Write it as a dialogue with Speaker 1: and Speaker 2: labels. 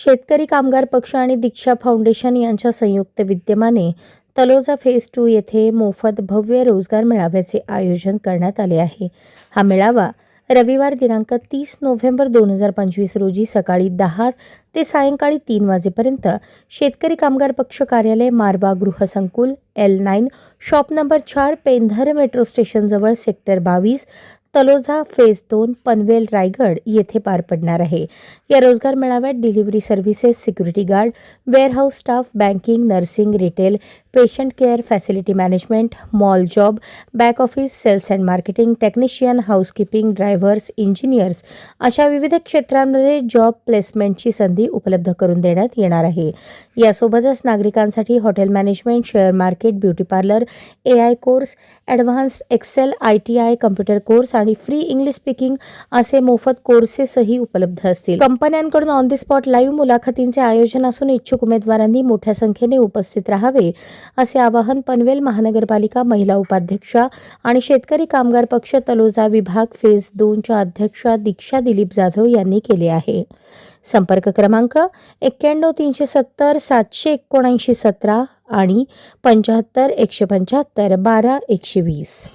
Speaker 1: शेतकरी कामगार पक्ष आणि दीक्षा फाउंडेशन यांच्या संयुक्त विद्यमाने तलोजा फेज टू येथे मोफत भव्य रोजगार मेळाव्याचे आयोजन करण्यात आले आहे. हा मेळावा रविवार दिनांक तीस नोव्हेंबर दोन हजार पंचवीस रोजी सकाळी दहा ते सायंकाळी तीन वाजेपर्यंत शेतकरी कामगार पक्ष कार्यालय मारवा गृहसंकुल एल नाईन शॉप नंबर चार पेंधर मेट्रो स्टेशनजवळ सेक्टर बावीस तलोजा फेज दोन पनवेल रायगड येथे पार पडणार आहे. या रोजगार मेळाव्यात delivery services security guard warehouse staff banking nursing retail patient care facility management mall job back office sales and marketing technician housekeeping drivers engineers अशा विविध क्षेत्रांमध्ये जॉब प्लेसमेंटची संधी उपलब्ध करून देण्यात येणार आहे. यासोबतच नागरिकांसाठी hotel management share market beauty parlour A I course advanced Excel I T I computer course आणि फ्री इंग्लिश स्पीकिंग असे मोफत कोर्सेसही उपलब्ध असतील. कंपन्यांकडून ऑन द स्पॉट लाईव्ह मुलाखतींचे आयोजन असून इच्छुक उमेदवारांनी मोठ्या संख्येने उपस्थित राहावे असे आवाहन पनवेल महानगरपालिका महिला उपाध्यक्षा आणि शेतकरी कामगार पक्ष तलोजा विभाग फेज दोनच्या अध्यक्षा दीक्षा दिलीप जाधव यांनी केले आहे. संपर्क क्रमांक एक्क्याण्णव तीनशे सत्तर सातशे एकोणऐंशी सतरा आणि पंच्याहत्तर एकशे पंच्याहत्तर बारा एकशे वीस.